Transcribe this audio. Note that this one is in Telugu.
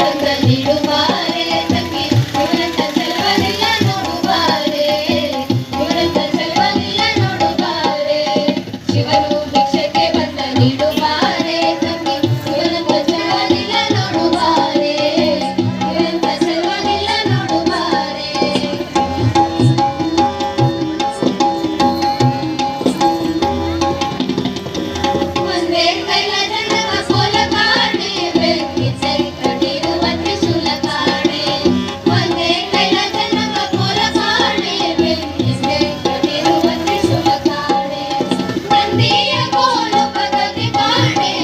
తండ్రి